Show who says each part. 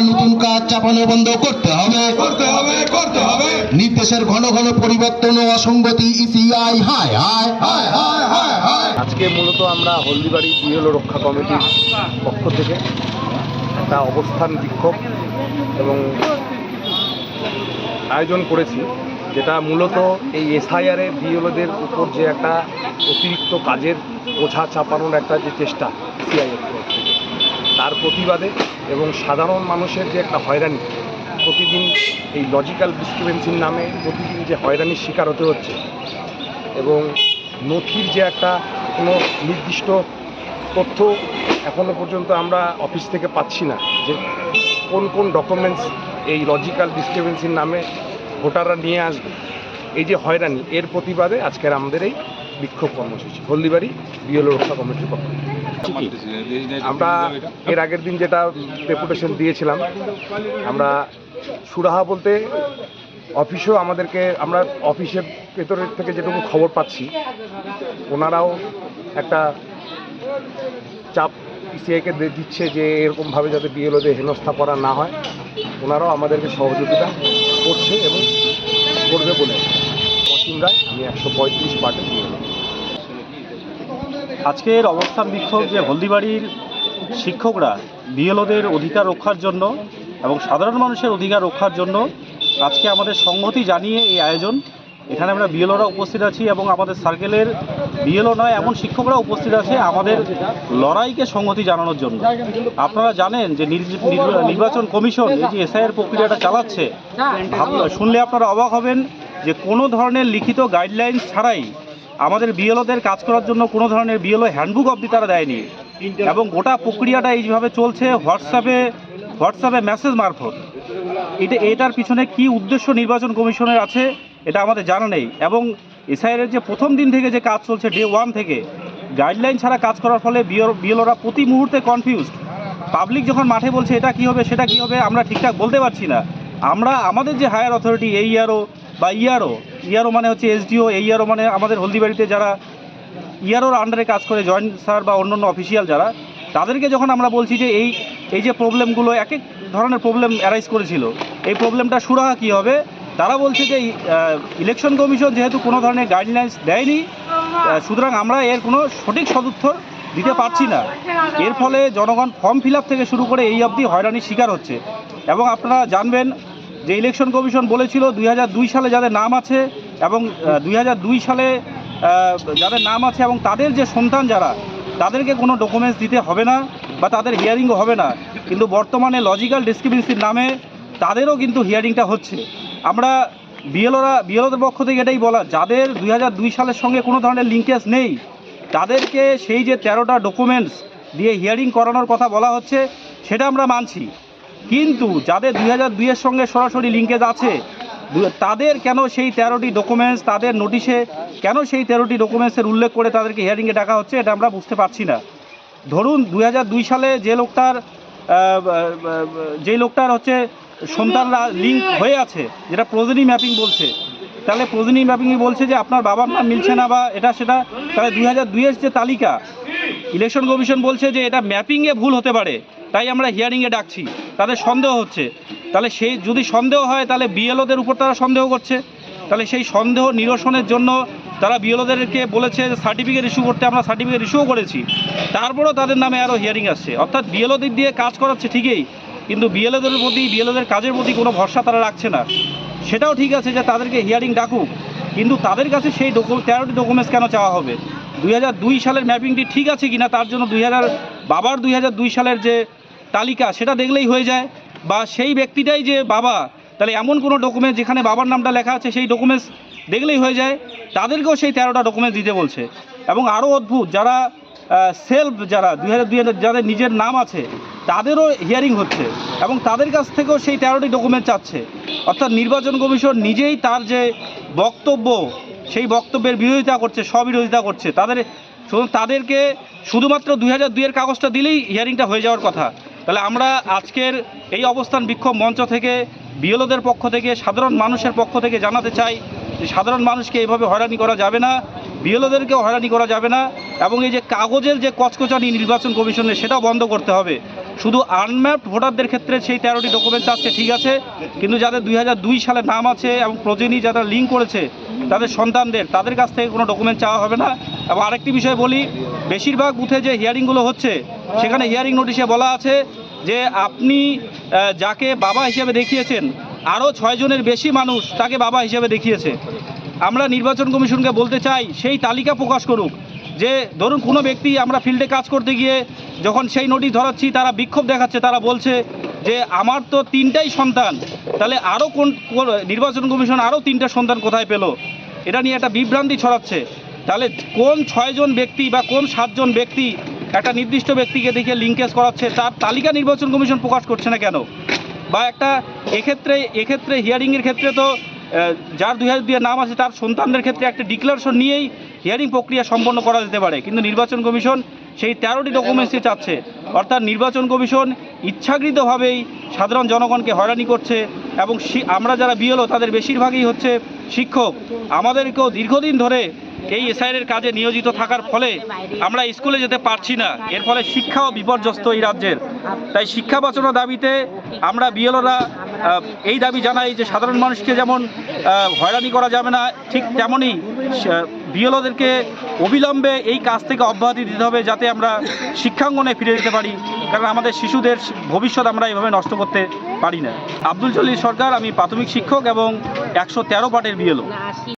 Speaker 1: নতুন কাজ চাপানো বন্ধ করতে হবে।
Speaker 2: করতে হবে করতে হবে।
Speaker 1: নির্দেশের ঘন ঘন পরিবর্তন ও অসঙ্গতি ইসিআই হায় হায়।
Speaker 2: হায় হায় হায় হায়।
Speaker 3: আজকে মূলত আমরা হলদিবাড়ি বিএলও রক্ষা কমিটির পক্ষ থেকে একটা অবস্থান বিক্ষোভ এবং আয়োজন করেছি যেটা মূলত এই এসআইআরে বিএলওদের উপর যে একটা অতিরিক্ত কাজের ওঝা চাপানোর একটা যে চেষ্টা থেকে তার প্রতিবাদে এবং সাধারণ মানুষের যে একটা হয়রানি, প্রতিদিন এই লজিক্যাল ডিস্ক্রিপেন্সির নামে প্রতিদিন যে হয়রানির শিকার হতে হচ্ছে এবং নথির যে একটা কোনো নির্দিষ্ট তথ্য এখনও পর্যন্ত আমরা অফিস থেকে পাচ্ছি না যে কোন কোন ডকুমেন্টস এই লজিক্যাল ডিস্টারবেন্সির নামে ভোটাররা নিয়ে আসবে। এই যে হয়রানি, এর প্রতিবাদে আজকের আমাদের এই বিক্ষোভ কর্মসূচি। হলদিবাড়ি বিএলও রক্ষা কমিটির পক্ষ আমরা এর আগের দিন যেটা ডেপুটেশন দিয়েছিলাম, আমরা সুরাহা বলতে অফিসেও আমাদেরকে, আমরা অফিসের ভেতরের থেকে যেটুকু খবর পাচ্ছি, ওনারাও একটা চাপ পিসিআইকে দিচ্ছে যে এরকমভাবে যাতে বিএলওদের হেনস্থা করা না হয়। ওনারাও আমাদেরকে সহযোগিতা করছে এবং করবে বলে। অসীম রায়, আমি একশো পঁয়ত্রিশ পার্টে
Speaker 4: আজকের অবস্থান বিক্ষোভ যে হলদিবাড়ির শিক্ষকরা বিএলওদের অধিকার রক্ষার জন্য এবং সাধারণ মানুষের অধিকার রক্ষার জন্য আজকে আমাদের সংহতি জানিয়ে এই আয়োজন। এখানে আমরা বিএলওরা উপস্থিত আছি এবং আমাদের সার্কেলের বিএলও নয়, এমন শিক্ষকরা উপস্থিত আছে আমাদের লড়াইকে সংহতি জানানোর জন্য। আপনারা জানেন যে নির্বাচন কমিশন এই যে এসআইয়ের প্রক্রিয়াটা চালাচ্ছে শুনলে আপনারা অবাক হবেন যে কোনো ধরনের লিখিত গাইডলাইন ছাড়াই আমাদের বিএলওদের কাজ করার জন্য কোনো ধরনের বিএলও হ্যান্ডবুক অবধি তারা দেয়নি। এবং গোটা প্রক্রিয়াটা এইভাবে চলছে হোয়াটসঅ্যাপে হোয়াটসঅ্যাপে মেসেজ মারফত। এটা, এটার পিছনে কি উদ্দেশ্য নির্বাচন কমিশনের আছে, এটা আমাদের জানা নেই। এবং এসআইআর যে প্রথম দিন থেকে যে কাজ চলছে ডে ওয়ান থেকে গাইডলাইন ছাড়া কাজ করার ফলে বিএলওরা প্রতি মুহূর্তে কনফিউজড পাবলিক যখন মাঠে বলছে, এটা কি হবে, সেটা কি হবে? আমরা ঠিকঠাক বলতে পারছি না। আমরা, আমাদের যে হায়ার অথরিটি এই ইয়ারও বা ইয়ারও ইয়ারও মানে হচ্ছে এসডিও, এই ইয়ারও মানে আমাদের হলদিবাড়িতে যারা ইয়ারোর আন্ডারে কাজ করে জয়েন্ট স্যার বা অন্যান্য অফিসিয়াল যারা, তাদেরকে যখন আমরা বলছি যে এই এই যে প্রবলেমগুলো এক এক ধরনের প্রবলেম অ্যারাইজ করেছিল, এই প্রবলেমটা সুরাহা কী হবে? তারা বলছে যে ইলেকশন কমিশন যেহেতু কোনো ধরনের গাইডলাইন্স দেয়নি সুতরাং আমরা এর কোনো সঠিক সদুত্তর দিতে পারছি না। এর ফলে জনগণ ফর্ম ফিল থেকে শুরু করে এই অবধি হয়রানির শিকার হচ্ছে। এবং আপনারা জানবেন যে ইলেকশন কমিশন বলেছিল দুই হাজার দুই সালে যাদের নাম আছে এবং দুই হাজার দুই সালে যাদের নাম আছে এবং তাদের যে সন্তান যারা, তাদেরকে কোনো ডকুমেন্টস দিতে হবে না বা তাদের হিয়ারিংও হবে না। কিন্তু বর্তমানে লজিক্যাল ডিসক্রিপেন্সির নামে তাদেরও কিন্তু হিয়ারিংটা হচ্ছে। আমরা বিএলওরা, বিএলওদের পক্ষ থেকে এটাই বলা, যাদের দুই হাজার দুই সালের সঙ্গে কোনো ধরনের লিঙ্কেজ নেই, তাদেরকে সেই যে তেরোটা ডকুমেন্টস দিয়ে হিয়ারিং করানোর কথা বলা হচ্ছে, সেটা আমরা মানছি। কিন্তু যাদের দুই হাজার দুইয়ের সঙ্গে সরাসরি লিঙ্কেজ আছে তাদের কেন সেই তেরোটি ডকুমেন্টস তাদের নোটিশে কেন সেই তেরোটি ডকুমেন্টসের উল্লেখ করে তাদেরকে হিয়ারিংয়ে ডাকা হচ্ছে, এটা আমরা বুঝতে পারছি না। ধরুন দু হাজার দুই সালে যে লোকটার যে লোকটার হচ্ছে সন্তানরা লিঙ্ক হয়ে আছে, যেটা প্রোজেনি ম্যাপিং বলছে, তাহলে প্রোজেনি ম্যাপিংয়ে বলছে যে আপনার বাবার নাম মিলছে না বা এটা সেটা, তাহলে দুই হাজার দুইয়ের যে তালিকা ইলেকশন কমিশন বলছে যে এটা ম্যাপিংয়ে ভুল হতে পারে। তাই আমরা হিয়ারিংয়ে ডাকছি। তাদের সন্দেহ হচ্ছে। তাহলে সেই যদি সন্দেহ হয়, তাহলে বিএলওদের উপর তারা সন্দেহ করছে। তাহলে সেই সন্দেহ নিরসনের জন্য তারা বিএলওদেরকে বলেছে যে সার্টিফিকেট ইস্যু করতে আমরা সার্টিফিকেট ইস্যুও করেছি। তারপরেও তাদের নামে আরও হিয়ারিং আসছে। অর্থাৎ বিএলওদের দিয়ে কাজ করাচ্ছে ঠিকই, কিন্তু বিএলওদের প্রতি বিএলওদের কাজের প্রতি কোনো ভরসা তারা রাখছে না। সেটাও ঠিক আছে যে তাদেরকে হিয়ারিং ডাকুক, কিন্তু তাদের কাছে সেই ডকু তেরোটি ডকুমেন্টস কেন চাওয়া হবে? দুই হাজার দুই সালের ম্যাপিংটি ঠিক আছে কিনা? তার জন্য দুই হাজার, বাবার দুই হাজার দুই সালের যে তালিকা সেটা দেখলেই হয়ে যায়। বা সেই ব্যক্তিটাই যে বাবা, তাহলে এমন কোনো ডকুমেন্ট যেখানে বাবার নামটা লেখা আছে, সেই ডকুমেন্টস দেখলেই হয়ে যায়। তাদেরকেও সেই তেরোটা ডকুমেন্টস দিতে বলছে। এবং আরও অদ্ভুত, যারা সেলফ যারা, দুই হাজার দুই যাদের নিজের নাম আছে, তাদেরও হিয়ারিং হচ্ছে। এবং তাদের কাছ থেকেও সেই তেরোটি ডকুমেন্ট চাচ্ছে। অর্থাৎ নির্বাচন কমিশন নিজেই তার যে বক্তব্য, সেই বক্তব্যের বিরোধিতা করছে, স্ববিরোধিতা করছে। তাদের তাদেরকে শুধুমাত্র দুই হাজার দুইয়ের কাগজটা দিলেই হিয়ারিংটা হয়ে যাওয়ার কথা। তাহলে আমরা আজকের এই অবস্থান বিক্ষোভ মঞ্চ থেকে, বিএলওদের পক্ষ থেকে, সাধারণ মানুষের পক্ষ থেকে জানাতে চাই যে সাধারণ মানুষকে এইভাবে হয়রানি করা যাবে না, বিএলওদেরকেও হয়রানি করা যাবে না, এবং এই যে কাগজের যে কচকচানি নির্বাচন কমিশনের, সেটাও বন্ধ করতে হবে। শুধু আনম্যাপড ভোটারদের ক্ষেত্রে সেই তেরোটি ডকুমেন্ট চাচ্ছে, ঠিক আছে, কিন্তু যাদের দুই হাজার দুই সালে নাম আছে এবং প্রজেনি যারা লিঙ্ক করেছে তাদের সন্তানদের, তাদের কাছ থেকে কোনো ডকুমেন্ট চাওয়া হবে না। এবং আরেকটি বিষয় বলি, বেশিরভাগ বুথে যে হিয়ারিংগুলো হচ্ছে, সেখানে হিয়ারিং নোটিশে বলা আছে যে আপনি যাকে বাবা হিসেবে দেখিয়েছেন আরও ছয়জনের বেশি মানুষ তাকে বাবা হিসেবে দেখিয়েছে। আমরা নির্বাচন কমিশনকে বলতে চাই, সেই তালিকা প্রকাশ করুক যে, ধরুন কোনো ব্যক্তি আমরা ফিল্ডে কাজ করতে গিয়ে যখন সেই নোটিশ ধরাচ্ছি, তারা বিক্ষোভ দেখাচ্ছে, তারা বলছে যে, আমার তো তিনটাই সন্তান। তাহলে আরও কোন নির্বাচন কমিশন আরও তিনটা সন্তান কোথায় পেল? এটা নিয়ে একটা বিভ্রান্তি ছড়াচ্ছে। তাহলে কোন ছয়জন ব্যক্তি বা কোন সাতজন ব্যক্তি একটা নির্দিষ্ট ব্যক্তিকে দেখে লিঙ্কেজ করাচ্ছে, তার তালিকা নির্বাচন কমিশন প্রকাশ করছে না কেন? বা একটা এক্ষেত্রে এক্ষেত্রে হিয়ারিংয়ের ক্ষেত্রে তো যার দুই হাজার দুইয়ের নাম আছে তার সন্তানদের ক্ষেত্রে একটা ডিক্লারেশন নিয়েই হিয়ারিং প্রক্রিয়া সম্পন্ন করা যেতে পারে। কিন্তু নির্বাচন কমিশন সেই তেরোটি ডকুমেন্টসই চাচ্ছে। অর্থাৎ নির্বাচন কমিশন ইচ্ছাকৃতভাবেই সাধারণ জনগণকে হয়রানি করছে। এবং আমরা যারা বিএলও, তাদের বেশিরভাগই হচ্ছে শিক্ষক। আমাদেরকেও দীর্ঘদিন ধরে এই এসআইয়ের কাজে নিয়োজিত থাকার ফলে আমরা স্কুলে যেতে পারছি না। এর ফলে শিক্ষাও বিপর্যস্ত এই রাজ্যের। তাই শিক্ষা বাঁচানোর দাবিতে আমরা বিএলওরা এই দাবি জানাই যে সাধারণ মানুষকে যেমন হয়রানি করা যাবে না, ঠিক তেমনই বিএলওদেরকে অবিলম্বে এই কাজ থেকে অব্যাহতি দিতে হবে যাতে আমরা শিক্ষাঙ্গনে ফিরে যেতে পারি। কারণ আমাদের শিশুদের ভবিষ্যৎ আমরা এভাবে নষ্ট করতে পারি না। আব্দুল জলিল সরকার, আমি প্রাথমিক শিক্ষক এবং একশো তেরো পাটের বিএলও